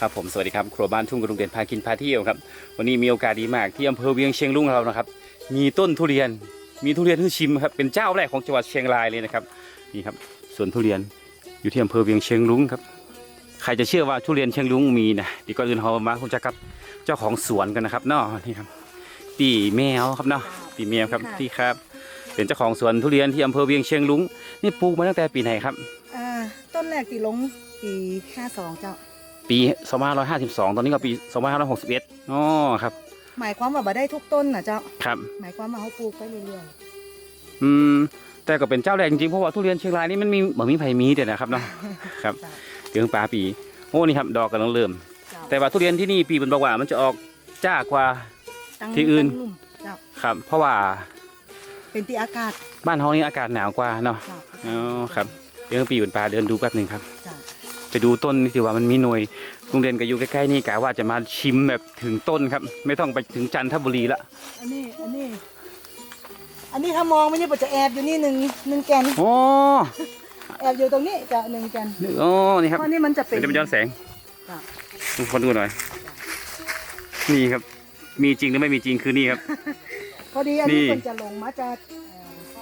ครับผมสวัสดีครับครัวบ้านทุ่งกรุงเด่นพากินพาเที่ยวครับ วันนี้มีโอกาสดีมากที่อำเภอเวียงเชียงรุ้งเรานะครับ มีต้นทุเรียน มีทุเรียนให้ชิมครับเป็นเจ้าแรกของจังหวัดเชียงรายเลยนะครับนี่ครับสวนทุเรียนอยู่ที่อำเภอเวียงเชียงรุ้งครับใครจะเชื่อว่าทุเรียนเชียงรุ้งมีนะเดียวก่อนอื่นเรามาคุณจักกับเจ้าของสวนกันนะครับเนาะนี่ครับปีแมวครับเนาะปีแมวครับค่ะที่ครับ เป็นเจ้าของสวนทุเรียนที่อำเภอเวียงเชียงรุ้งนี่ปลูกมาตั้งแต่ปีไหนครับอ่าต้นแรกตีลงปีห้าสองเจ้า ปี2552 ตอนนี้ก็ปี2561อ๋อครับ หมายความว่าบ่ได้ทุกต้นนะเจ้า ครับ หมายความว่าเขาปลูกไปเรื่อยอืมแต่ก็เป็นเจ้าแรกจริงๆเพราะว่าทุเรียนเชียงรายนี่มันมีบ่มีไผมีเด็ดนะครับเนาะ ครับๆเจ้าเดืองปลาปี โอ้นี่ครับดอกกำลังเริ่มเจ้าแต่ว่าทุเรียนที่นี่ปีมันบอกว่ามันจะออกจ้ากว่า ตั้งที่อื่น ตั้งลุ่มเจ้าครับ เพราะว่าเป็นที่อากาศบ้านเฮานี่อากาศหนาวกว่าเนาะ เจ้าอ๋อครับ เดืองปีเป็นปลาเดินดูแป๊บหนึ่งครับ เจ้า ไปดูต้นนี่ถือว่ามันมีหน่วยโรงเรียนก็อยู่ใกล้ๆนี่กะว่าจะมาชิมแบบถึงต้นครับ ไม่ต้องไปถึงจันทบุรีละอันนี้อันนี้ อันนี้ถ้ามองไม่นี่ปจะแอบอยู่นี่หนึ่งหนึ่งแกนโอ้แอบอยู่ตรงนี้จะหนึ่งแกนโอ้นี่ครับเพราะนี่มันจะเป็นเดี๋ยวไปย้อนแสงจ้ะทุกคนดูหน่อย นี่ครับ มีจริงหรือไม่มีจริงคือนี่ครับ พอดีอันนี้นี่มันจะลงมาจากเอ่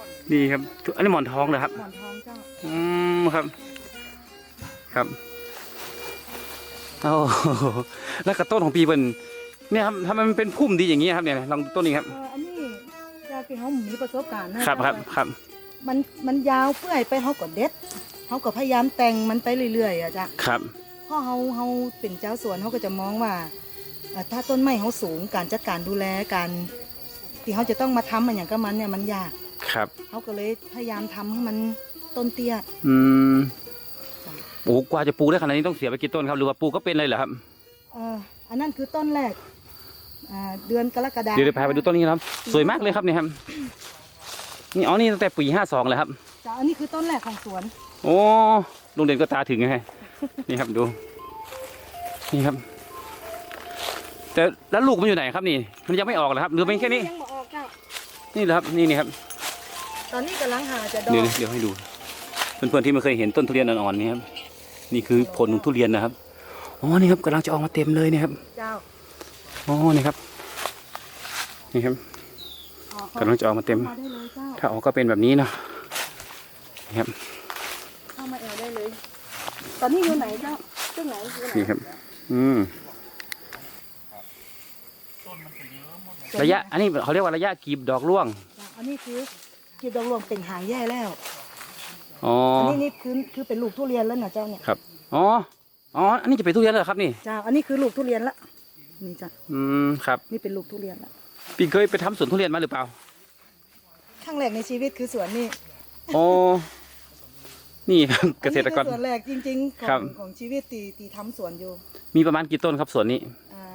อนี่ครับ อันนี้หมอนทองเหรอครับ หมอนทองเจ้า อืมครับ ครับโอ้โหแล้วกระต้นของปีเป็นเนี่ยครับทำไมมันเป็นพุ่มดีอย่างนี้ครับเนี่ยลองดูต้นนี้ครับเอ่ออันนี้จากที่เขามีประสบการณ์นะครับครับครับ มันมันยาวเปื่อยไปเขาก็เด็ดเขาก็พยายามแต่งมันไปเรื่อยๆอะจ้ะครับเพราะเขาเขาเป็นเจ้าสวนเขาก็จะมองว่าเอ่อถ้าต้นไม้เขาสูงการจัดการดูแลการที่เขาจะต้องมาทำมันอย่างกับมันเนี่ยมันยาก ครับเขาก็เลยพยายามทำให้มันต้นเตี้ย อืมจ้ะ ปลูกกว่าจะปลูกได้ขนาดนี้ต้องเสียไปกี่ต้นครับ หรือว่าปลูกก็เป็นเลยเหรอครับเอ่ออันนั้นคือต้นแรกอ่าเดือนกรกฎาคมเดี๋ยวเดี๋ยวพาไปดูต้นนี้ครับ สวยมากเลยครับเนี่ยครับ นี่อ๋อนี่ตั้งแต่ปีห้าสองเลยครับ จ้ะอันนี้คือต้นแรกของสวน โอ้ลุงเด่นก็ตาถึงไง นี่ครับดู นี่ครับ แต่แล้วลูกมันอยู่ไหนครับนี่ มันยังไม่ออกเหรอครับ หรือเป็นแค่นี้ ยังบ่ออกเจ้านี่เหรอครับ นี่นี่ครับ ตอนนี้กำลังหาจะดอเดี๋ยวก เดี๋ยวให้ดู เพื่อนๆที่ไม่เคยเห็นต้นทุเรียนอ่อนๆนี่ครับ นี่คือผลของทุเรียนนะครับอ๋อนี่ครับกำลังจะออกมาเต็มเลยนี่ครับเจ้าอ๋อนี่ครับ นี่ครับออกกำลังจะออกมาเต็มเข้าได้เลยเจ้าถ้าออกก็เป็นแบบนี้เนาะนี่ครับเข้ามาแอลได้เลย ตอนนี้อยู่ไหนเจ้าตรงไหนอยู่ไหนนี่ครับ อืมระยะ อันนี้เขาเรียกว่าระยะกรีบดอกร่วงจ้ะอันนี้คือกีบดอกหลวงเป็นหางแย่แล้ว อ๋ออันนี้นี่คือคือเป็นลูกทุเรียนแล้วนะเจ้าเนี่ยครับอ๋ออ๋ออันนี้จะเป็นทุเรียนเหรอครับนี่เจ้าอันนี้คือลูกทุเรียนละนี่จ้ะอืมครับนี่เป็นลูกทุเรียนละปีเคยไปทำสวนทุเรียนมาหรือเปล่าครั้งแรกในชีวิตคือสวนนี่อ๋อนี่ครับเกษตรกร อันนี้คือสวนแรกจริงๆขครัอบ งของชีวิตตีตีทำสวนอยู่มีประมาณกี่ต้นครับสวนนี้อ่า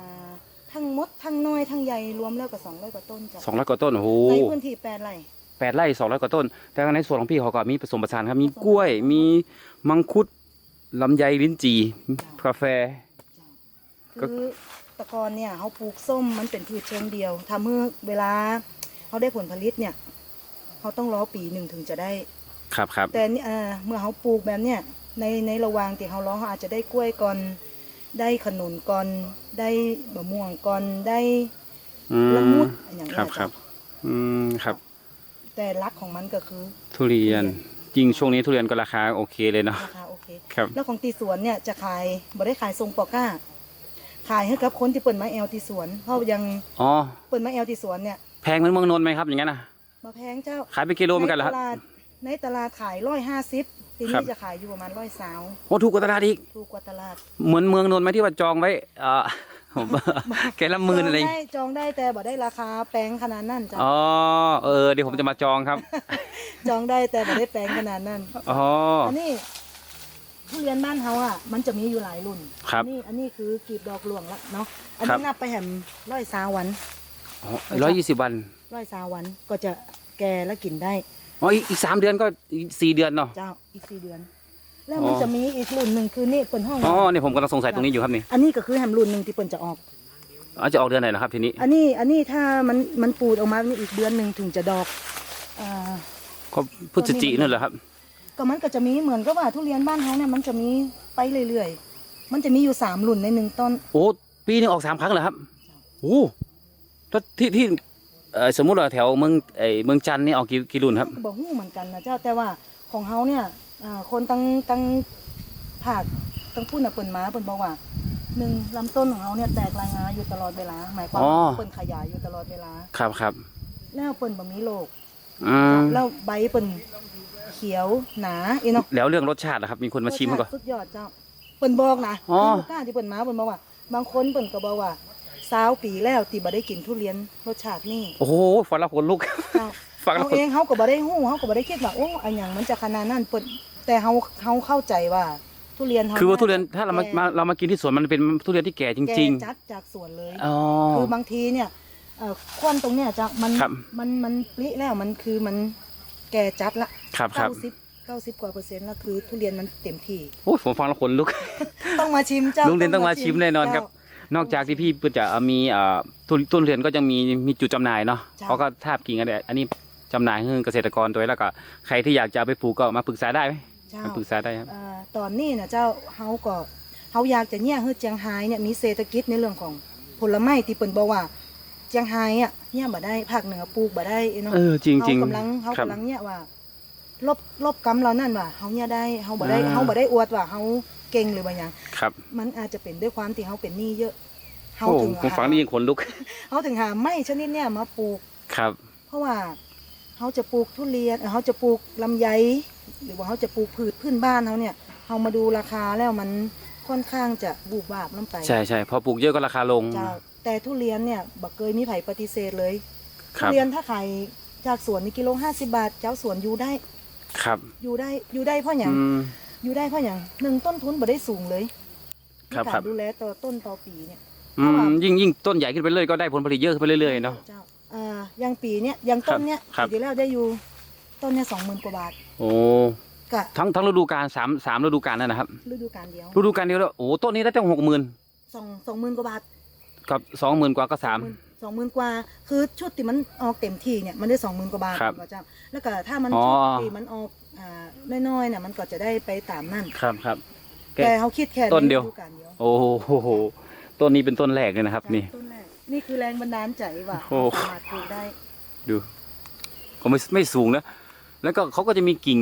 ทั้งมดทั้งน้อยทั้งใหญ่รวมแล้วก็สองร้อยกว่าต้นจ้ะสองร้อยกว่าต้นโอ้โหในพื้นที่แปดไร่ แปดไร่สองร้อยกว่าต้น แต่ในสวนของพี่เขาก็มีผสมผสานครับ มีกล้วย มีมังคุดลำไยลิ้นจี่กาแฟก็คือแตะกอนเนี่ยเขาปลูกส้มมันเป็นพืชเชิงเดียวทำเมื่อเวลาเขาได้ผลผลิตเนี่ยเขาต้องรอปีหนึ่งถึงจะได้ ครับครับแต่นี่เอ่อเมื่อเขาปลูกแบบเนี้ยในในระหว่างที่เขารอเขาอาจจะได้กล้วยก่อนได้ขนุนก่อนได้มะม่วงก่อนได้อืละมมุดอย่างเงี้ครับยครับ อืมครับ แต่รักของมันก็คือทุเรียนจริงช่วงนี้ทุเรียนก็ราคาโอเคเลยเนาะราคาโอเคครับแล้วของตีสวนเนี่ยจะขายบ่ได้ขายทรงปอก้า ขายให้กับคนที่เปิดไม้แอลที่สวนเพราะยังอ๋อเปิดไม้แอลที่สวนเนี่ยแพงเหมือนเมืองนนท์ไหมครับอย่างนั้นนะมาแพงเจ้าขายเป็นกิโลเหมือนกันเหรอครับในตลาดในตลาดขายร้อยห้าสิบทีครันี้บจะขายอยู่ประมาณร้อยสาวโอ้ถูกกว่าตลาดอีกถูกกว่าตลาดเหมือนเมืองนนท์ไหมที่ว่าจองไว้เอ่อ ผมแกละหมื่นอะไรจองได้จองได้แต่บ่ได้ราคาแปลงขนาดนั้นจ้ะอ๋อเออเดี๋ยวผมจะมาจองครับ จองได้แต่บ่ได้แปลงขนาดนั้นอ๋ออันนี้ทุเรียนบ้านเฮาอะมันจะมีอยู่หลายรุ่นครับอันนี้อันนี้คือกลีบดอกหลวงละเนาะอันครันี้บนับไปแหมร้อยสาววันร้อยยี่สิบวันร้อยสาววันก็จะแก่และกินได้อ๋ออีกอีกสามเดือนก็อีกสี่เดือนเนาะเจ้าอีกสี่เดือน แล้วมันจะมีอีกรุ่นหนึ่งคือนี่เปิ่นห้องอ๋อนี่ผมกำลังสงสัยตรงนี้อยู่ครับนี่อันนี้ก็คือแหมรุ่นหนึ่งที่เปิ่นจะออกอ๋อจะออกเดือนไหนเหรอครับทีนี้ อันนี้อันนี้ถ้ามันมันปูดออกมาอีกเดือนหนึ่งถึงจะดอกอ่าก็พฤศจินั่นเหรอครับ ก็มันก็จะมีเหมือนกับว่าทุเรียนบ้านเขาเนี่ยมันจะมีไปเรื่อยมันจะมีอยู่สามรุ่นในหนึ่งต้นโอ้ปีหนึงออกสามครั้งเหรอครับโอ้แล้วที่ที่เอ่อสมมุติว่าแถวเมืองไอเมืองจันทน์นี่ออกกี่กี่รุ่นครับก็บอกหู้เหมือนกันนะเจ้าแต่ว่าของเฮาเนี่ยอ่า คนตั้งตั้งภาคตั้งพูดน่ะเปิ่นมาเปิ่นบอกว่าหนึ่งลำต้นของเฮาเนี่ยแตกรายงานอยู่ตลอดเวลา หมายความอ๋อว่าเปิ่นขยายอยู่ตลอดเวลา ครับครับแล้วเปิ่นบ่มีโรคอืมแล้วใบเปิ่นเขียวหนาอีเนาะแล้วเรื่องรสชาตินะครับมีคนมาชิมก่อนรสชติสุดยอดเจ้าเปิ่นบอกนะอ๋อที่ลูกค้าที่เปิ่นมาเปิ่นบอกว่า บางคนเปิ่นก็บอกว่าสาวปีแล้วที่บ่ได้กินทุเรียนรสชาตินี่ โอ้โหฟังแล้วขนลุกเจ้า ฟังแล้วเขาขนเองเขาก็บ่ได้ฮู้เขาก็บ่ได้คิดว่าโอ้อันหยังมันจะขนาดนั้นเปิ่นแต่เฮาเฮาเข้าใจว่า ทุเรียนเฮาคือว่าทุเรียนจะถ้าเรามาแก่มาเรามากินที่สวนมันเป็นทุเรียนที่แก่จแก่ริง จัดจากสวนเลย ๆอ๋อ คือบางทีเนี่ยเอ่อควันตรงเนี้ยจะมันครับ มันมันปลิแล้วมันคือมันแก่จัดละครับครับเก้าสิบเก้าสิบกว่าเปอร์เซ็นต์ละคือ ทุเรียนมันเต็มที่โอ้ยผมฟังแล้วขนลุก ต้องมาชิมเจ้าลุงเรียนต้องมาชิมแน่นอนครับ เจ้นอกจากที่พี่จะมีเอ่อทุนต้นเรียนก็ยังมีมีจุดจำหน่ายเนาะจ้ะเขาก็ทาบกิ่งกันเนี่ยอันนี้ จำหน่ายให้เกษตรกรตัวเองแล้วก็ใครที่อยากจะเอาไปปลูกก็มาปรึกษาได้ไหมเจ้ามาปรึกษาได้ครับ เอ่อตอนนี้นะเจ้าเฮาก็เฮาอยากจะเนี่ยให้เจียงไฮ้เนี่ยมีเศรษฐกิจในเรื่องของผลไม้ที่เปิ่นบอกว่าเจียงไฮ้อะเนี่ยบ่ได้ภาคเหนือปลูกบ่ได้เนาะเออจริงจริงเฮากำลังเฮาครับ กำลังเนี่ยว่าลบลบกรรมเรานั่นว่าเฮาเนี่ยได้เฮาบ่ได้อ่า เฮาบ่ได้อวดว่าเฮาเก่งหรือว่าหยังครับมันอาจจะเป็นด้วยความที่เฮาเป็นหนี้เยอะเฮาโอ้ถึงผมฟังนี่ยังขนลุกเฮาถึงหาไม้ชนิดเนี่ยมาปลูก ครับ เพราะว่า เฮาจะปลูกทุเรียนเอ่อเฮาจะปลูกลำไย หรือว่าเฮาจะปลูกพืชพื้นบ้านเฮาเนี่ยเฮามาดูราคาแล้วมันค่อนข้างจะบูบวาบลงไปใช่ใช่พอปลูกเยอะก็ราคาลงเจ้าแต่ทุเรียนเนี่ยบักเคยมีไผปฏิเสธเลยคทุรับเรียนถ้าขายจากสวนนี่กิโลห้าสิบาท เจ้าสวนอยู่ได้ครับอยู่ได้อยู่ได้เพราะอย่างอืม อยู่ได้เพราะอย่างหนึ่งต้นทุนบ่ได้สูงเลยครับในครักาบ รดูแลต่อต้นต่อปีเนี่ย อืมยิ่งยิ่งต้นใหญ่ขึ้นไปเรื่อยก็ได้ผลผลิตเยอะขึ้นไปเรื่อยๆเนาะ เจ้า อ่าอย่างปีเนี้ยอย่างต้นเนี้ยครับ ปีที่แล้วได้อยู่ต้นเนี้ยสองหมื่นกว่าบาทโอ้กะทั้งทั้งฤดูกาลสามสามฤดูกาลนั่นนะครับฤดูกาลเดียวฤดูกาลเดียวแล้วโอ้ต้นนี้ได้ตั้งหกหมื่นสองสองหมื่นกว่าบาทกับสองหมื่นกว่าก็สาม สองหมื่นกว่าคือชุดที่มันออกเต็มที่เนี่ยมันได้สองหมื่นกว่าบาทครับเจ้าแล้วก็ถ้ามันอ๋อ ชุดที่มันออกอ่าน้อยๆเนี่ยมันก็จะได้ไปตามนั่นครับครับ แกแต่เขาคิดแค่ต้นเดียวใฤกาลเดียวโอ้โหต้นนี้เป็นต้นแรกเลยนะครับ นี่ ต้นแรก นี่คือแรงบันดาลใจว่าโอ้ สามารถปลูกได้ ดูเขาไม่ไม่สูงนะ แล้วก็เขาก็จะมีกิ่ง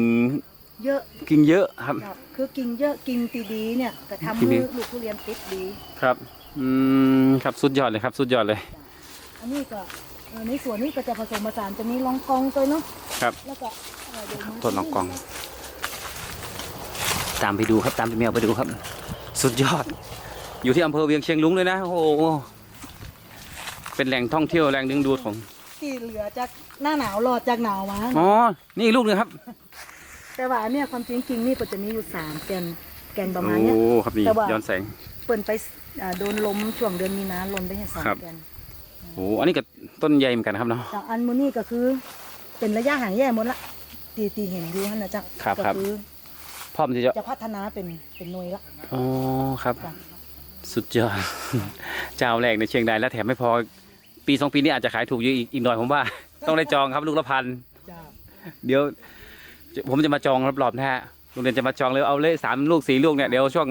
เยอะกิ่งเยอะครับ ครับคือกิ่งเยอะกิ่งตีดีเนี่ยก็ทำกิ่งดีให้ลูกทุเรียนติดดี ครับ อืมครับสุดยอดเลยครับ สุดยอดเลย อันนี้ก็เอ่อในส่วนนี้ก็จะผสมผสานจะมีรองกองตัวเนาะครับ แล้วก็เอ่อเดี๋ยวมาต้นรองกอง ตามไปดูครับ ตามไปแมวไปดูครับ สุดยอด อยู่ที่อำเภอเวียงเชียงลุงเลยนะ โอ้โห เป็นแหล่งท่องเที่ยวแหล่งดึงดูดของที่เหลือจากหน้าหนาวรอดจากหนาวมาอ๋อนี่อีกลูกหนึงครับแต่ว่าอันเนี่ยความจริงจริงๆนี่ก็จะมีอยู่สามแกนแกนประมาณโอ้เนี้ยครับนี่แต่ว่า ย้อนแสง เปิ่นไปอ่าโดนลมช่วงเดือนมีนาลมไปเห็นสองครับ แกนโอ้อันนี้ก็ต้นใหญ่เหมือนกันนะครับเนาะ จากอันมูนี่ก็คือ เป็นระยะห่างแย่หมดละตีตีเห็นอยู่นั่นนะจ๊ะครับก็ครับ คือพร้อมที่จะจะพัฒนาเป็นเป็นหน่วยละ อ๋อครับ จ้ะ สุดยอด เจ้าแรกในเชียงรายแล้วแถมไม่พอ ปีสองปีนี้อาจจะขายถูกอยู่อีกอีกหน่อยผมว่า ต้องได้จองครับลูกละพันจ้าเดี๋ยวจะผมจะมาจองรอบๆนะฮะโรงเรียนจะมาจองเลยเอาเลยสามลูกสี่ลูกเนี่ยเดี๋ยวช่วง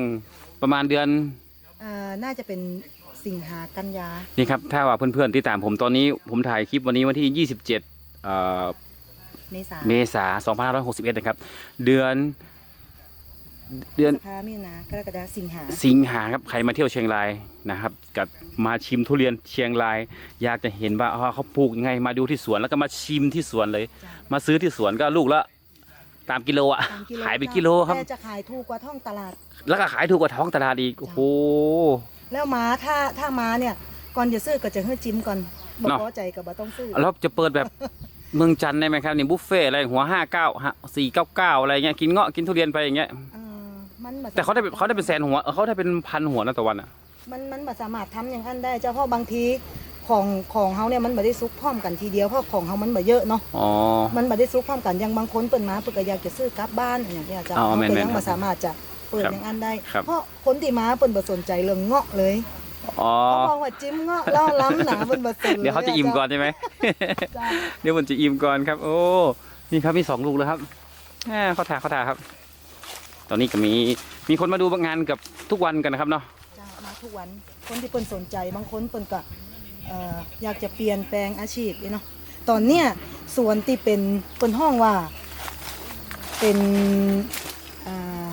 ประมาณเดือน อ่าน่าจะเป็นสิงหากันยานี่ครับถ้าว่าเพื่อนๆที่ตามผมตอนนี้ผมถ่ายคลิปวันนี้วันที่ 27เอ่อเมษาเมษา2561 นะครับ เดือน เดือน พฤษภามีนากรกฎาสิงหาสิงหาครับใครมาเที่ยวเชียงรายนะครับ กับมาชิมทุเรียนเชียงราย อยากจะเห็นว่าอ๋อเขาปลูกยังไงมาดูที่สวนแล้วก็มาชิมที่สวนเลยจ้ะมาซื้อที่สวนก็ลูกละตามกิโลอะตามขายเป็นกิโลครับ แต่จะขายถูกกว่าท้องตลาด แล้วก็ขายถูกกว่าท้องตลาดอีกโอ้โห แล้วม้าถ้าถ้าม้าเนี่ยก่อนจะซื้อก็จะให้จิ้มก่อนบ่เนาะ พอใจก็บ่ต้องซื้อแล้วจะเปิดแบบ เมืองจันทร์ได้ไหมครับนี่บุฟเฟ่ต์อะไรหัวห้าเก้าสี่เก้าเก้าอะไรเงี้ยกินเงาะกินทุเรียนไปอย่างเงี้ย อ่า มันบ่แต่เขาได้เป็นเขาได้เป็นแสนหัวเออเขาได้เป็นพันหัวนะต่อวันอะ มันมันบ่สามารถทำอย่างนั้นได้เจ้าเพราะบางทีของของเฮาเนี่ยมันบ่ได้ซุกพร้อมกันทีเดียวเพราะของเฮามันบ่เยอะเนาะอ๋อ มันบ่ได้ซุกพร้อมกันอย่างบางคนเปิ่นมาเปิ่นก็อยากจะซื้อกลับบ้านอย่างเงี้ยจ้ะอ๋อเขาแม่นก็ๆยังครับบ่สามารถจะเปิดครับอย่างนั้นได้ ครับ เพราะคนที่มาเปิ่นบ่สนใจเรื่องเงาะเลยอ๋อเขาบอกว่าจิ้มเงาะล่อล้ำหนาเปิ่นบ่สนลเดี๋ยวเขาจะอิ่มก่อนใช่ไหมจ้ะเดี๋ยวมันจะอิ่มก่อนครับ โอ้ นี่ครับมีสองลูกแล้วครับแหมเขาถ่าเขาถ่าครับ ตอนนี้ก็มีมีคนมาดูงานกับทุกวันกันนะครับเนาะเจ้ามาทุกวันคนที่เปิ้นสนใจบางคนเปิ้นก็เอ่ออยากจะเปลี่ยนแปลงอาชีพนี่เนาะตอนเนี้ยสวนที่เป็นเปิ้นห้องว่า เป็นอ่า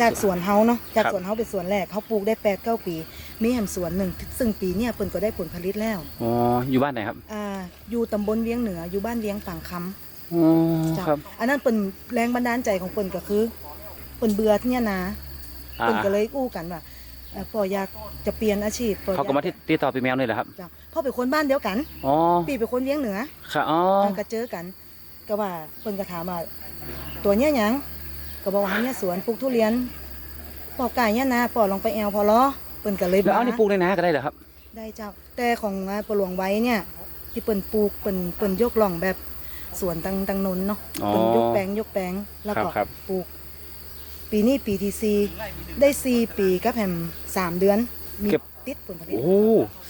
จากสวนเฮาเนาะจากสวนเฮาเป็นสวนแรกเขาปลูกได้แปดเก้าปี มีแหมสวนหนึ่งซึ่งปีเนี้ยเปิ้นก็ได้ผลผลิตแล้วอ๋ออยู่บ้านไหนครับอ่าอยู่ตำบลเวียงเหนืออยู่บ้านเวียงฝั่งคำ อ๋อจ้ะครับ อันนั้นเป็นแรงบันดาลใจของเปิ้นก็คือเปิ้นเบื่อเนี่ยนะอ่าเปิ้นก็เลยอู้กันว่าเอ่อปออยากจะเปลี่ยนอาชีพปออยเขาก็มาที่ติดต่อปีแมวเลยเหรอครับ จ้ะพ่อเป็นคนบ้านเดียวกัน อ๋อ ปีเป็นคนเวียงเหนือค่ะ อ๋อ อก็เจอกัน ก็ว่าเปิ้นก็ถามว่าตัวเนี้ยหยังก็บอกว่าเฮาเนี่ยสวนปลูกทุเรียนปอกไก่เนี่ยนะปอลองไปแอลพอล้อเปิ้นก็เลยแล้วเอามานี่ปลูกในนาก็ได้เหรอครับ ได้เจ้า แต่ของอ่าปอหลวงไว้เนี่ย ที่เปิ้นปลูกเปิ้นเปิ้นยกล่องแบบ สวนตังตังนนเนาะอ๋อเปิ้นยกแปลงยกแปลงแล้วก็ครับครับ ปลูก ปีนี้ปีที่สี่ได้สี่ปีกับแผ่มสามเดือน มีติดผลผลิตโอ้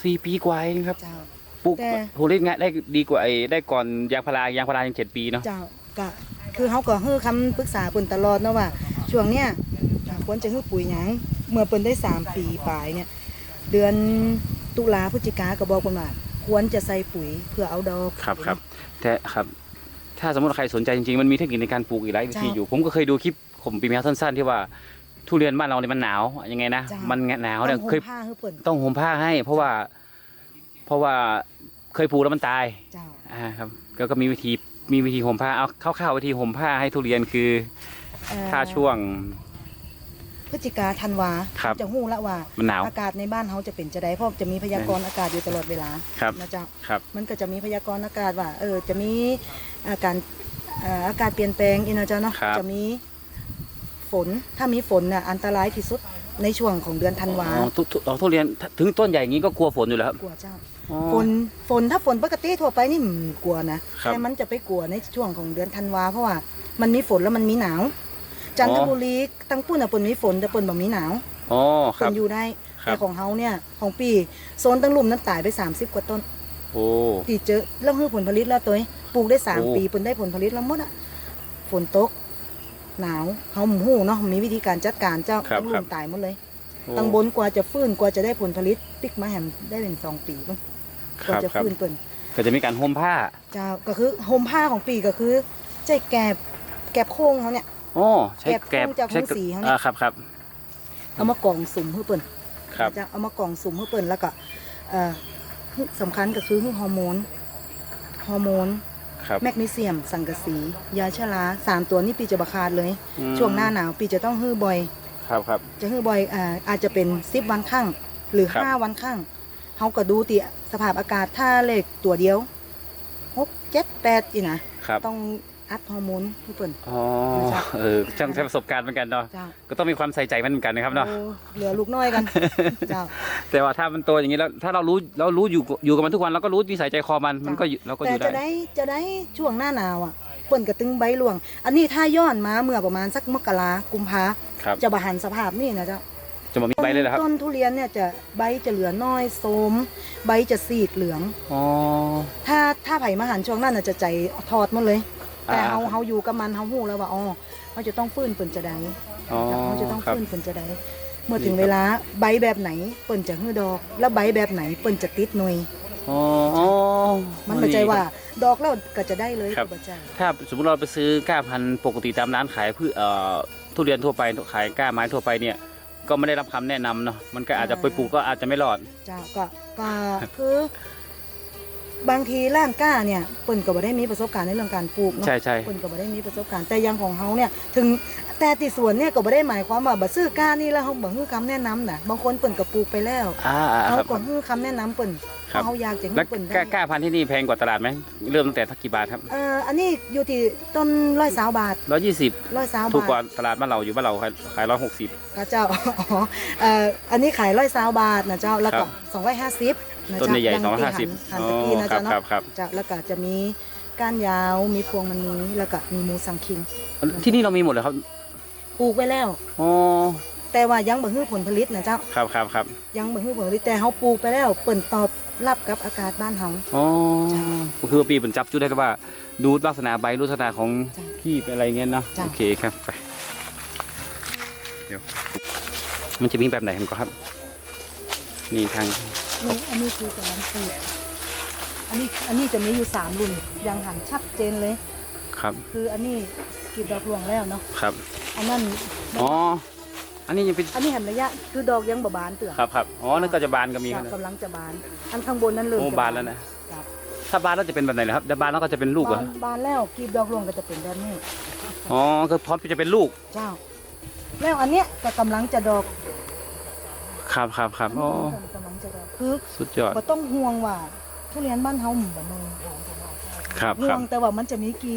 สี่ปีกว่าเองครับเจ้า ปลูกแต่โหเล่นงานได้ดีกว่าไอ้ได้ก่อนยางพารายางพารายังเจ็ดปีเนาะ เจ้าก็คือเขาก็ให้คำปรึกษาเปิ้นตลอดเนาะว่า ช่วงเนี้ยควรจะให้ปุ๋ยหยังเมื่อเปิ้นได้สามปีปลายเนี่ยเดือนตุลาพฤศจิกาก็บอกเปิ้นว่าควรจะใส่ปุ๋ยเพื่อเอาดอกครับครับแต่ครับ ถ้าสมมติใครสนใจจริงๆ มันมีเทคนิคในการปลูกอีกหลายวิธีเจ้าอยู่ ผมก็เคยดูคลิปผมปีแมวสั้นๆ ที่ว่าทุเรียนบ้านเราเนี่ยมันหนาวยังไงนะเจ้ามันหนาวเนี่ยต้องเคยห่มผ้าให้เปิ้นต้องห่มผ้าให้ เพราะว่า เพราะว่าเคยปลูกแล้วมันตาย เจ้า อ่าครับก็ก็มีวิธีมีวิธีห่มผ้าเอาคร่าวๆวิธีห่มผ้าให้ทุเรียนคือเอ่อถ้าช่วง พฤศจิกาธันวาครับจะหู้ละว่ามันหนาวอากาศในบ้านเขาจะเป็นจะได้เพราะจะมีพยากรณ์อากาศอยู่ตลอดเวลาครับนะเจ้าครับมันก็จะมีพยากรณ์อากาศว่า เออจะมีอาการเอ่ออากาศเปลี่ยนแปลงอีกนะเจ้าเนาะครับจะมีฝนถ้ามีฝนน่ะอันตรายที่สุดในช่วงของเดือนธันวาอ๋อทุทุอ๋อทุเรียนถึงต้นใหญ่อย่างนี้ก็กลัวฝนอยู่แล้วครับกลัวเจ้าอ๋อฝนฝนถ้าฝนปกติทั่วไปนี่อืมกลัวนะแต่มันจะไปกลัวในช่วงของเดือนธันวาเพราะว่ามันมีฝนแล้วมันมีหนาว จันทบุรีตั้งปุ้นอะเปิ่นมีฝนแต่เปิ่นบ่มีหนาวอ๋อคเปิ่รับนอยู่ได้ครับ แต่ของเฮาเนี่ยของปีโซนตั้งลุ่มนั้นตายไป 30 กว่าต้นโอ้ ตีเจอแล้วคือผลผลิตแล้วตัวเองปลูกได้สามโอ้ ปีเปิ่นได้ผลผลิตแล้วหมดอะฝนตก หนาวเฮาหมู่ฮู้เนาะมีวิธีการจัดการเจ้าครับตั้งลุ่ครัมบตายหมดเลย โอ้ตั้งบนกว่าจะฟื้นกว่าจะได้ผลผลิตปิกมาแหมได้เป็นสองปีเบิ่งคกว่ารับจะครับฟื้นเปิ่น ก็จะมีการห่มผ้า เจ้าก็คือโฮมผ้าของปีก็คือใจแกบแกบโค้งเขาเนี่ย อ๋อใช้แกแกบบจากใช้หูสีเขาเนี่ย อ่าครับครับ เอามากองสุ่มให้เปิ่นครับ จะเอามากองสุ่มให้เปิ่นแล้วก็เอ่อสำคัญก็คือฮอร์โมนฮอร์โมนครับแมกนีเซียม สังกะสี ยาชะลาสามตัวนี้ปีจะบาคาดเลย อืมช่วงหน้าหนาวปีจะต้องฮื้อบ่อย ครับครับ จะฮื้อบ่อยอ่าอาจจะเป็นสิบวันข้างหรือครับ ห้าวันข้างเขาก็ดูติสภาพอากาศถ้าเลขตัวเดียวหกเจ็ดแปดอีนะครับต้อง อัดฮอร์โมนให้เปิ่นอ๋อนะครับเออช่างใช้ประสบการณ์เหมือนกันเนาะเจ้าก็ต้องมีความใส่ใจมันเหมือนกันนะครับเนาะ โอ้เหลือลูกน้อยกัน เจ้า แต่ว่าถ้ามันโตอย่างนี้แล้วถ้าเรารู้เรารู้อยู่อยู่กับมันทุกวันเราก็รู้นิสัยใจคอมันมันก็อยู่เราก็อแต่ยู่จะได้ ได้จะได้ช่วงหน้าหนาวอะเปิ่นกระตึงใบหลวง อันนี้ถ้าย้อนมาเมื่อประมาณสักมกรากุมภาครับ จะบหันสภาพนี่นะเจ้าจะมามีใบเลยเหรอครับต้นทุเรียนเนี่ยจะใบจะเหลือน้อยโสม ใบจะสีดเหลือง อ๋อถ้าถ้าไผ่มาหันช่วงนั้นน่ะจะใจทอดหมดเลย แต่อ่าเฮาเฮาอยู่กับมันเฮาฮู้แล้วว่าอ๋อเขาจะต้องฟื้นเปิ่นจะได้อ๋อเขาจะต้องครับฟื้นเปิ่นจะได้เมื่อถึงดีครับเวลาใบแบบไหนเปิ่นจะฮื้อดอก แล้วใบแบบไหนเปิ่นจะติดหน่วยอ๋ออ๋อมันไม่ใช่ว่าดอกแล้วก็จะได้เลยครับก็บ่ใช่ถ้าสมมติเราไปซื้อก้าพันธุ์ปกติตามร้านขายพืชเอ่อทุเรียนทั่วไปขายก้าไม้ทั่วไปเนี่ย ก็ไม่ได้รับคำแนะนำเนาะมันก็อาจจะไปปลูกก็อาจจะไม่รอดเจ้าก็ก็คือ บางทีร่างกล้าเนี่ยเปิ่นก็บ่ได้มีประสบการณ์ในเรื่องการปลูกเนาะใช่ใช่ เปิ่นก็บ่ได้มีประสบการณ์แต่อยังของเฮาเนี่ยถึงแต่ติสวนเนี่ยก็บ่ได้หมายความว่าบ่ซื้อกล้านี่แล้วเฮาบ่ฮื้อคำแนะนำน่ะบางคนเปิ่นก็ปลูกไปแล้วอ่าอ่าเฮาครับก็ฮื้อคำแนะนำเปิ่น ครับเฮาอยากจะฮื้แล้วอเปิ่นก้าได้ก้าพันธุ์ที่นี่แพงกว่าตลาดไหมเริ่มตั้งแต่ทักกี่บาทครับเอ่ออันนี้อยู่ที่ต้น120บาทร้อยยี่สิบ120ถูกกบาว่าทตลาดบ้านเราอยู่บ้านเราขายขายร้อยหกสิบ กระเจ้าอ๋อเอ่ออันนี้ขาย120บาทนะเจ้าแล้วครัก็บ250นะต้นเจ้าใหญ่ๆย่สองร้อยที่ห้าสิบหันตะกี้นะครัเจ้าบเนาะ ครับครับจะแล้วก็จะมีก้านยาวมีพวงมันนี้แล้วก็มีมูสังคิง ที่นี่เรามีหมดเลยครับปลูกไว้แล้ว อ๋อ แต่ว่ายังบ่ฮื้อผลผลิตนะเจ้า ครับครับครับยังบ่ฮื้อผลผลิตแต่เฮาปลูกไปแล้วเปิ่นตอบรับกับอากาศบ้านเฮา อ๋อก็คือว่าปีเป็นจับจุดได้ก็ว่า ดูลักษณะใบลักษณะของจ้ะที่เป็นอะไรเงี้ยเนาะจ้ะ โอเคครับไปเดี๋ยวมันจะมีแบบไหนกันก่อนครับ นี่ทางนี่อันนี้คือกำลังปลูกอันนี้อันนี้จะมีอยู่สามรุ่นยังหันชัดเจนเลย ครับคืออันนี้กลีบดอกหลวงแล้วเนาะครับ อันนั้นอ๋อ อันนี้ยังเป็นอันนี้หันระยะ คือดอกยังบ่บานเตือครับครับอ๋อนั่นก็จะบานก็มีจ้ะนะกำลังจะบาน อันข้างบนนั้นเริ่มโอ้จะบานแล้วนะครับถ้าบานแล้วจะเป็นแบบไหนล่ะครับถ้าบานแล้วก็จะเป็นลูกเหรบาอนบานแล้วกลีบดอกหลวงก็จะเป็นแบบนี้ อ๋อคือพร้อมที่จะเป็นลูกเจ้า แล้วอันเนี้ยก็กำลังจะดอกครับครับครับอันอ๋อนี้กำลังจะดอกคือสุดยอดบ่ต้องห่วงว่าทุเรียนบ้านเฮาบ่มึงครับห่ควรับงแต่ว่ามันจะมีกี่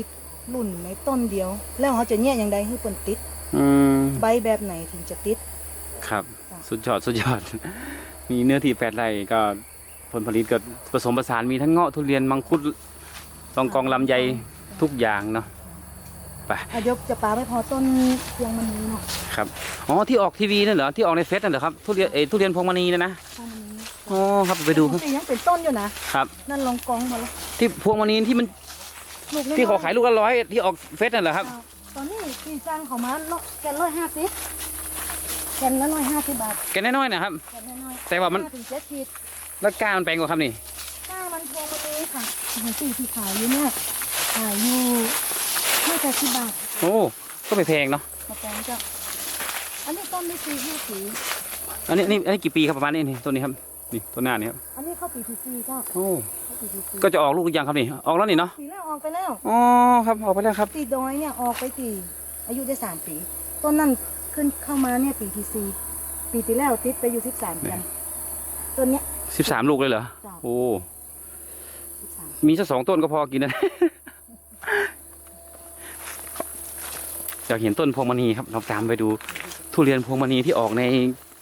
รุ่นในต้นเดียว แล้วเขาจะแยกอย่างใดให้เพิ่นติด อืมใบแบบไหนถึงจะติด ครับจ้ะสุดยอดสุดยอด มีเนื้อที่แปดไร่ก็ผลผลิตก็ผสมผสานมีทั้งเงาะทุเรียนมังคุดตองกองลำไยทุกอย่างเนาะไปอายกจะปาไม่พอต้นเพียงมันนี้เนาะครับอ๋อที่ออกทีวีนั่นเหรอที่ออกในเฟซนั่นเหรอครับทุเรียนเอยทุเรียนพวงมณีเนยนะต้นนี้อ๋อครับไปดูครับยังเป็นต้นอยู่นะครับนั่นลองกองมาแล้วที่พวงมณีที่มันลูกน้อยๆที่เขาขายลูกละร้อยที่ออกเฟซนั่นเหรอครับอ่า ตอนนี้ปีสร้างเขามาเนาะแกนร้อยห้าสิบแกนละร้อยห้าสิบบาทแกน้อยๆนะครับ แกนน้อยๆแต่ว่ามัน ห้ถึงเจ็ดขีดแล้วกล้ามันแปลงกว่าครับนี่ถ้ามันพวงมันนี้ค่ะของปีที่ขายอยู่เนี่ยขายอยู่ห้าแปดสิบบาทโอ้ก็ไม่แพงเนาะมาแปลงเจ้าอันนี้ต้นไม่สี่ห้าสีอันนี้อันนี้อันนี้กี่ปีครับประมาณนี้นี่ต้นนี้ครับนี่ต้นหน้านี่ครับอันนี้เข้าปีที่สี่เจ้าโอ้เข้าปีที่สี่ ก็จะออกลูกหรือยังครับนี่ ออกแล้วนี่เนาะ ปีแล้วออกไปแล้ว อ๋อครับออกไปแล้วครับ ตีดอยเนี่ยออกไปตีอายุได้สามปี ต้นนั้นขึ้นเข้ามาเนี่ยปีที่สี่ปีที่แล้วติดไปอยู่สิบสามเดือนต้นเนี้ย สิบสามลูกเลยเหรอ จ้ะ โอ้ สิบสามมีสักสองต้นก็พอกินนะ อยากเห็นต้นพวงมณีครับ เราตามไปดู ทุเรียนพวงมณีที่ออกใน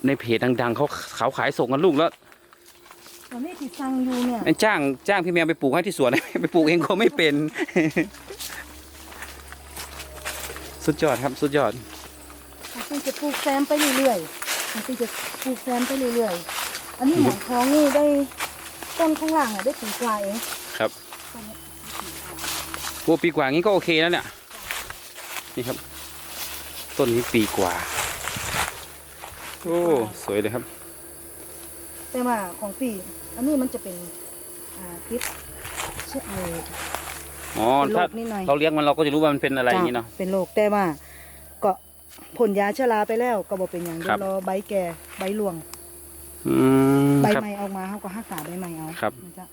ในเพจดังๆเขาเขาขายส่งกันลูกแล้ว ตอนนี้ที่สั่งอยู่เนี่ยไอ้จ้างจ้างพี่แมวไปปลูกให้ที่สวน ไปปลูกเองก็ไม่เป็น สุดยอดครับสุดยอดบางทีจะปลูกแซมไปเรื่อยๆบางทีจะปลูกแซมไปเรื่อยๆ อันนี้หมอนทองนี่ได้ต้นข้างล่างอะได้ถึงกลายเองครับต้นเนี้ยโอ้ปีกว่างี้ก็โอเคแล้วเนี่ยนี่ครับ ต้นนี้ปีกว่า โอ้ สวยเลยครับ แต่ว่าของปี อันนี้มันจะเป็นอ่าพิษเชื้อเอออ๋อเป็นโรถ้าคนิดหน่อย เราเลี้ยงมันเราก็จะรู้ว่ามันเป็นอะไรอย่างนี้เนาะ จ้เป็นโรคแต่ว่า ก็ผลยาชราไปแล้วก็บอกเป็นอย่างครัเดียวบ รอใบแก่ใบหลวง อืมใบครับ ใหม่ออกมาเขาก็หักษาใบใหม่เอาครับ นะจ๊ะ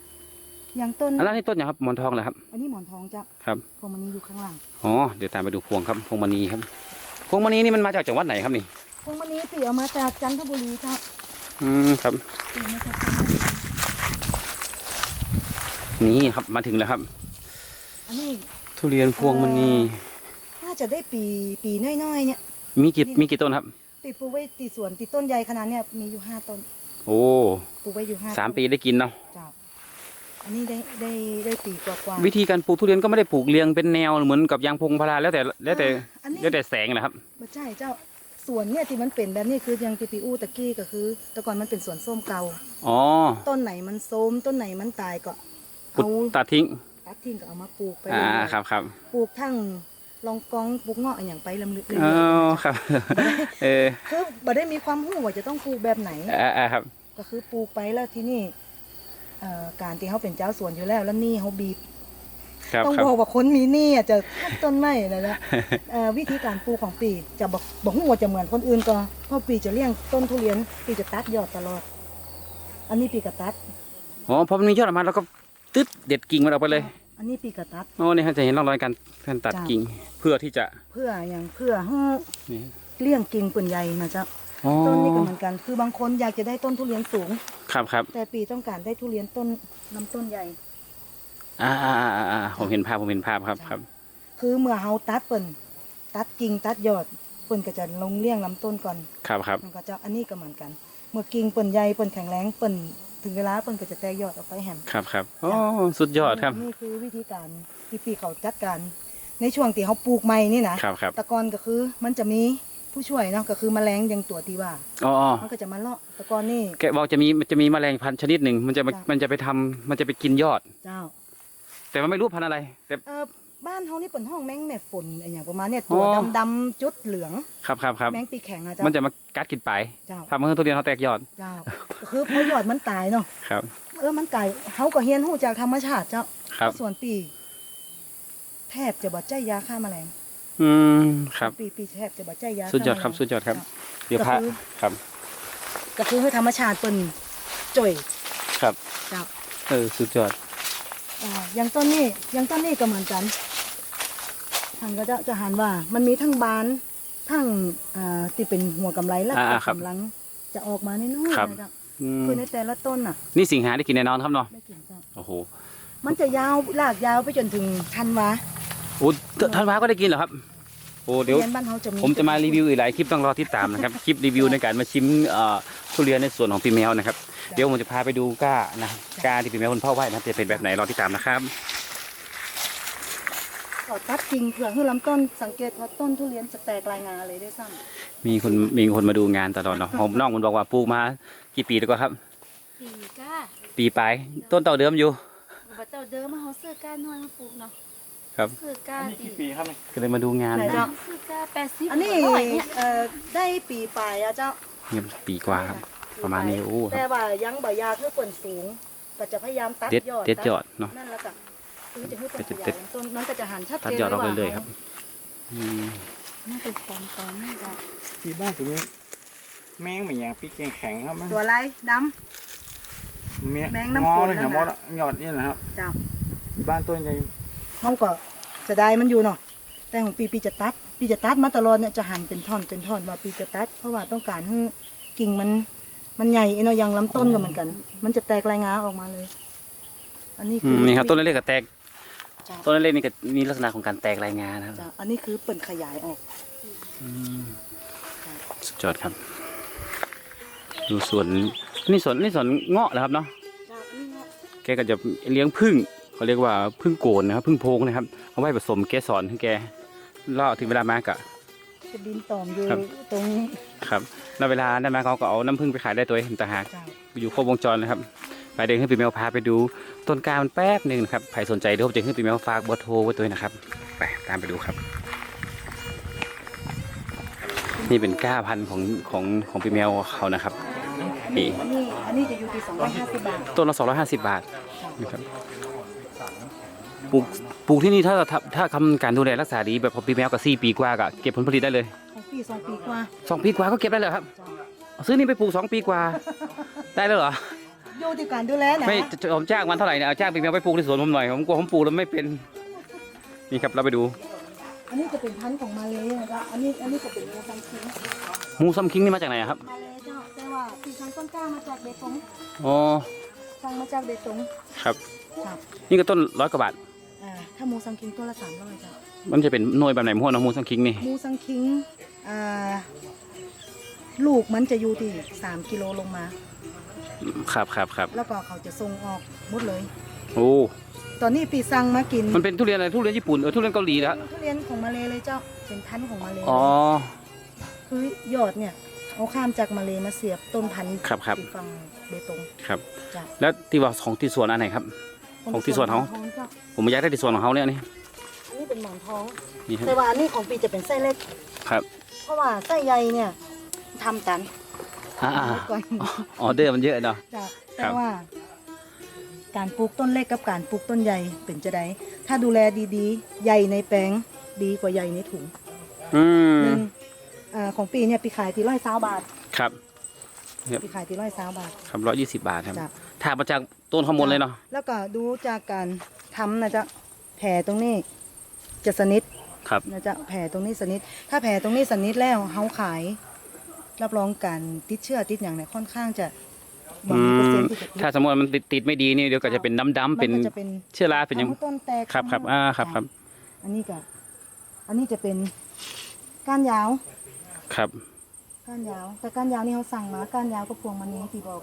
อย่างต้น อันนั้นนี่ต้นอย่างครับหมอนทองเหรอครับ อันนี้หมอนทองจ้ะครับ พวงมันนี้อยู่ข้างล่างอ๋อ เดี๋ยวตามไปดูพวงครับ พวงมณีครับ พวงมณีนี่มันมาจากจังหวัดไหนครับนี่ พวงมันนี้ปีเอามาจากจันทบุรีจ้ะอืมครับ ปีมาจากจันทบุรี นี่ครับมาถึงแล้วครับ อันนี้ทุเรียนพวงมณีน่าจะได้ปีปีน้อยๆเนี่ย มีกี่มีกี่ต้นครับปีปลูกไว้ตีสวนตีต้นใหญ่ขนาดเนี่ยมีอยู่ห้าต้น โอ้ปลูกไว้อยู่ห้าสามต้นปีได้กินเนาะจ้ะอันนี้ได้ได้ได้ปีกว่าๆวิธีการปลูกทุเรียนก็ไม่ได้ปลูกเรียงเป็นแนวเหมือนกับยางพงพาราแล้วแต่แล้วแต่อันนี้แล้วแต่แสงนะครับไม่ใช่เจ้าสวนเนี่ยที่มันเป็นแบบนี้คือยังที่ปีอู้ตะกี้ก็คือ แต่ก่อนมันเป็นสวนส้มเก่าอ๋อต้นไหนมันโทรมต้นไหนมันตายก็ปุด เอาตัดทิ้งตัดทิ้งก็เอามาปลูกไปอ่าเรื่อยๆครับครับปลูกทั้งลองกองปลูกเงาะอย่างไปลำลึกเลยอ๋อครับ เออคือบ่ได้มีความรู้ว่าจะต้องปลูกแบบไหนอ่าอ่าครับ ก็คือปลูกไปแล้วที่นี่เอ่อการที่เขาเป็นเจ้าสวนอยู่แล้วแล้วหนี่เขาบีบครับต้องครับบอกว่าคนมีหนี่อะจะตัดต้นไม้นะนะเอ่อวิธีการปลูกของปีจะบอกบอกว่าจะเหมือนคนอื่นก็เพราะปีจะเลี้ยงต้นทุเรียนปีจะตัดยอดตลอด อันนี้ปีกระตัดอ๋อพอมันมียอดออกมาแล้วก็ ตึ๊ดเด็ดกิ่งมันออกไปเลยอันนี้ปีกระตัดโอ้นี่ครับจะเห็นร่องรอยการการตัดจ้ะกิ่งเพื่อที่จะเพื่ออย่างเพื่อให้นี่เลี้ยงกิ่งปืนใหญ่นะจ๊ะอ๋อต้นนี้ก็เหมือนกันคือบางคนอยากจะได้ต้นทุเรียนสูง ครับครับแต่ปีต้องการได้ทุเรียนต้นลำต้นใหญ่ อ่าอ่าอ่าอ่าผมเห็นภาพผมเห็นภาพครับครับ คือเมื่อเฮาตัดเปิ่นตัดกิ่งตัดยอดเปิ่นก็จะลงเลี้ยงลำต้นก่อนครับครับมันก็จะอันนี้ก็เหมือนกัน เมื่อกิ่งเปิ่นใหญ่เปิ่นแข็งแรงเปิ่น ถึงเวลาเปิ่นก็จะแตกยอดออกไปแหมครับครับโอ้สุดยอดครับนี่คือวิธีการที่ปีเขาจัดการ ในช่วงที่เขาปลูกใหม่นี่นะครับครับแตะกอนก็คือมันจะมีผู้ช่วยเนาะก็คือแมลงอยังตัวที่ว่าอ๋ออ๋อมันก็จะมาเลาะแต่ก่อนนี่แกบอกจะมีมันจะมีแมลงพันธุ์ชนิดหนึ่งมันจะมาจ้ะมันจะไปทำมันจะไปกินยอดเจ้า แต่มันไม่รู้พันธุ์อะไรแต่เออ บ้านเฮานี่เป็นห้องแมงแม่ฝนอะไรอย่างประมาณเนี่ยตัวอ๋อ ดำดำๆจุดเหลือง ครับครับครับแมงปีกแข็งนะเจ้ามันจะมากัดกินไปเจ้าทำให้ทุเรียนเขาแตกยอดเจ้าก็คือพอยอดมันตายเนาะครับ เออมันตายเฮาก็เฮียนหู้จากธรรมชาติเจ้าครับ ส่วนปี แทบจะบ่ใจยาฆ่าแมลงอืมครับ ปีปีแทบจะบ่ใจยาสุดยอดฆ่าครับแมลง สุดยอดครับจ้ะเดี๋ยวก็พาคือ ครับ ก็คือให้ธรรมชาติเปิ้นจ่อยครับ เจ้า เออสุดยอด อ่าอย่างต้นนี้อย่างต้นนี้ก็เหมือนกัน ท่านก็จะจะหันว่ามันมีทั้งบานทั้งอ่าที่เป็นหัวกำไรและอ่าก็ครับกำลังจะออกมาในน้อยครับ นะจ๊ะอืมคือในแต่ละต้นน่ะนี่สิงหาได้กินแน่นอนครับเนาะได้กินจ้ะโอ้โหมันจะยาวลากยาวไปจนถึงธันวาโอ้ท่านว้าก็ได้กินเหรอครับ โอ้เดี๋ยวรีนบ้านเขาจะมีผมจะมารีวิวอีกหลายคลิปต้องรอติดตามนะครับ คลิปรีวิวในการมาชิมเอ่อทุเรียนในส่วนของปีแมวนะครับ เดี๋ยวผมจะพาไปดูก้านะก้าที่ปีแมวคุณพ่อไว้นะครับจะเป็นแบบไหนรอติดตามนะครับ เขาตัดจริงเผื่อให้ลำต้นสังเกตว่าต้นทุเรียนจะแตกรายงานเลยด้วยซ้มีคนมีคนมาดูงานตลอดเนาะผมน้องมันบอกว่าปลูกมากี่ปีแล้วก็ครับ ปีก้าปีปลายต้นเต่าเดิมอยู่ บัดเจ้าเดิมมาเขาซื้อก้าน้อยมาปลูกเนาะครับ ซื้อก้าปีก็เลยมาดูงานไหนนะเจ้าซื้อก้าแปดสิบำอันนี้ร้อยเนี่ยเอ่อได้ปีปลายอะเจ้าเนี่ยปีกว่าครับ ประมาณนี้โอ้คแต่รับว่ายังบ่ยาคือผลสูง ก็จะพยายามตัดเด็ดยอดเด็ดยอดเนาะนั่นแหละค่ะคือจะให้เป็นเด็ขดเด็ยายดลำต้นนั้นก็จะหันชัดตัดเจนยอดออกว่าเลยๆครับอืมนี่เป็นตอนตอนนี่จ้ะที่บ้านตัวนี้แมงเหมือนอย่างปีกแข็งๆครับมันตัวอะไรดแมแมงน้ำฝนเลยนั่นะนมน่ะดหยอดนี่นะครับำเจ้าที่บ้านตัวใหญ่เขาก็จะได้มันอยู่เนาะแต่ของปีปีจะตัด ปีจะตัดมาตลอดเนี่ยจะหั่นเป็นท่อนเป็นท่อนว่าปีจะตัด เพราะว่าต้องการให้กิ่งมันมันใหญ่เนาะอยังลำต้นก็เหมือนกัน มันจะแตกรายงาออกมาเลย อันนี้อืคือมนี่ครับต้นเล็กๆก็แตกจ้ะ ต้นเล็กๆนี่ก็มีลักษณะของการแตกรายงานนะครับ จ้ะอันนี้คือเปิ่นขยายออก สุดยอดครับ ดูสวนนี่สวนนี่สวนเงาะนะครับเนาะ จ้ะอันนี้เนาะแกก็จะเลี้ยงพึ่งเขาเรียกว่าพึ่งโกนนะครับพึ่งโพงนะครับ เอาไว้ผสมเกสรให้แกล่อถึงเวลามากะเป็นดินตอมอยู่ครับ ตรงนี้ครับแล้วเวลาได้มาเขาก็เอาน้ำพึ่งไปขายได้ตัวเองต่างหาก จ้ะอยู่ครบวงจรนะครับ ไปเดินขึ้นปีแมวพาไปดูต้นกล้ามันแป๊บหนึ่งนะครับใครสนใจเดี๋ยวผมจะขึ้นปีแมวฝากเบอร์โทรไว้ตัวนะครับ ไปตามไปดูครับ นี่เป็นกล้าพันธุ์ของของของปีแมวเขานะครับนี่อันนี้อันนี้จะอยู่ที่สองร้อยห้าสิบบาทต้นละ250 บาทนะครับปลูกปลูกที่นี่ถ้าถ้าถ้าทำการดูแลรักษาดีแบบของปีแมวกับ4ปีกว่าก็เก็บผลผลิตได้เลยของปีสองปีกว่าสองปีกว่าก็เก็บได้เลยครับจ้ะซื้อนี่ไปปลูกสองปีกว่า ได้แล้วเหรอ อยู่ที่การดูแลนะไม่จะผมจ้างมันเท่าไหร่เนี่ยเอาจ้างปีแมวไปปลูกที่สวนผมหน่อยผมกลัวผมปลูกแล้วไม่เป็นนี่ครับเราไปดู อันนี้จะเป็นพันธุ์ของมาเลยนะคะอันนี้อันนี้จะเป็นมูซังคิงมูซัมคิงนี่มาจากไหนอะครับมาเลยเจ้าแต่ว่าปีซังต้นกล้ามาจากเบตงอ๋อสั่งมาจากเบตงครับ ครับนี่ก็ต้นร้อยกว่าบาทอ่าถ้ามูซังคิงต้นละสามร้อยเจ้ามันจะเป็นหน่วยแบบไหนมั่วเนอะมูซัมคิงนี่มูซังคิงอ่าลูกมันจะอยู่ที่สามกิโลลงมา ครับครับครับแล้วก็เขาจะส่งออกหมดเลย โอ้ตอนนี้ปีซังมากินมันเป็นทุเรียนอะไรทุเรียนญี่ปุ่นเออทุเรียนเกาหลีแล้วทุเรียนของมาเลยเลยเจ้าเป็นพันธุ์ของมาเลยอ๋อ คือยอดเนี่ยเอาข้ามจากมาเลยมาเสียบต้นพันธุ์ครับครับ ที่ฝั่งเบตงครับจ้ะแล้วที่ว่าของที่สวนอันไหนครับ ของที่สวนเขาหมอนทองจ้ะผมอยากได้ที่สวนของเขาเนี่ยนี่อันนี้เป็นหมอนทอง นี่ครับแต่ว่าอันนี้ของปีจะเป็นไส้เล็ก ครับเพราะว่าไส้ใยเนี่ยทำกัน อ่าอ่าก่อนออเดอร์มันเยอะเนาะ จ้ะครัแต่บว่า การปลูกต้นเล็กกับการปลูกต้นใหญ่เป็นจะได้ถ้าดูแลดีๆ ใหญ่ในแปลงดีกว่าใหญ่ในถุงอืม หนึ่งอ่าของปีเนี่ยปีขายที่ร้อยสาบาทครับปีขายที่ร้อยสาบาท ครับร้อยยี่สิบบาทครับจ้ะ ถ่ายมาจากต้นข้างบนเลยเนาะ แล้วก็ดูจากการทำนะจ๊ะแผลตรงนี้จะสนิทครับ นะจ๊ะแผลตรงนี้สนิท ถ้าแผลตรงนี้สนิทแล้วเฮาขาย รับรองการติดเชื้อติดอย่างเนี่ยค่อนข้างจะบ่อืมีเปอร์เซ็นมต์ที่จะติดถ้าสมมติว่ามันติดติดไม่ดีนี่เดี๋ยวก็จะเป็นดำๆเป็นมัก็จะเป็นเชื้อราเป็นยังทำให้ต้นแตกครับครับอ่าครับครับ อันนี้ก็อันนี้จะเป็นก้านยาวครับ ก้านยาว แต่ก้านยาวนี่เขาสั่งมาก้านยาวก็พวงมันนี้ที่บอก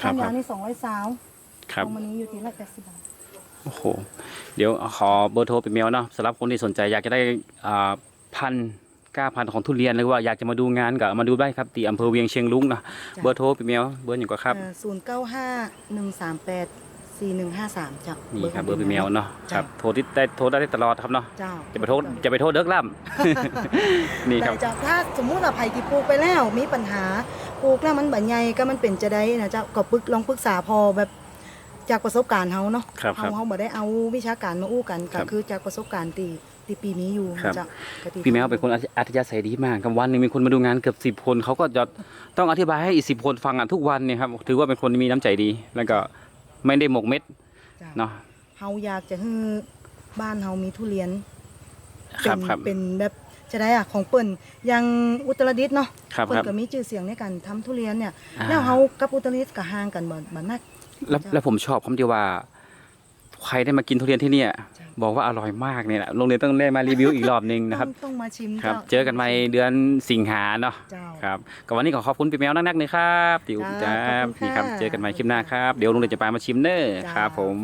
ครัก้าบนคยารัวบนี่สองร้อยสาวครับพวงมันนี้อยู่ที่ร้อยแปดสิบบาทโอ้โห เดี๋ยวขอเบอร์โทรเป็นเมลเนาะสำหรับคนที่สนใจอยากจะได้อ่าพันธุ์ กล้าพันธุ์ของทุเรียนหรือว่าอยากจะมาดูงานก็มาดูได้ครับที่อำเภอเวียงเชียงลุงนะเบอร์โทรพี่แมวเบอร์อย่างก็ครับศูนย์เก้าห้าหนึ่งสามแปดสี่หนึ่งห้าสามจ้ะนี่ครับเบอร์พี่แมวเนาะคจ้ะรับโทรที่ได้โทรได้ตลอดครับเนาะเจ้าจะไปโทษจะไปโทษเด็กล่ำนี่ครับแต่เจ้าถ้าสมมุติว่าไผ่ที่ปลูกไปแล้วมีปัญหาปลูกแล้วมันบั่ใหญ่ก็มันเป็นจะได้นะเจ้าก็ปรึกลองปรึกษาพอแบบจากประสบการณ์เฮาเนาะครับคเฮารับเฮาบ่ได้เอาวิชาการมาอู้กันครัก็บคือจากประสบการณ์ที่ที่ปีนี้อยู่ครับนะเจ้าก็ที่พี่แมวเป็นคนอัธยาศัยดีมากกับวันหนึงมีคนมาดูงานเกือบสิบคนเขาก็จะต้องอธิบายให้อีกสิบคนฟังอะทุกวันเนี่ยครับถือว่าเป็นคนมีน้ำใจดี แล้วก็ไม่ได้หมกเม็ดจ้ะเนาะเฮาอยากจะให้บ้านเฮามีทุเรียนคเป็รับนครับเป็นแบบจะได้อะของเปิ้นอย่างอุตรดิตถ์เนาะครับเปิ้คนรับ ก็มีชื่อเสียงในการทำทุเรียนเนี่ยอ่า แล้วเฮากับอุตรดิตถ์ก็ห่างกันบ่บ่นัก แล้วแล้วผมชอบคำที่ว่า ใครได้มากินทุเรียนที่เนี่ยจ้ะ บอกว่าอร่อยมากเนี่ยแหละโรงเรียนต้องได้มารีวิวอีกรอบหนึงนะครับ ต้องต้องมาชิมครับจ้าเจอกันใหม่เดือนสิงหาเนาะเจ้า ครับกับวันนี้ขอขอบคุณพี่แมวนักๆเลยครับติวจ้าจ้าขอบคุณนี่ครับค่ะเจอกันใหม่คลิปหน้าครับ เดี๋ยวลุงเดชจะไปมาชิมเนอร์จ้า ครับผม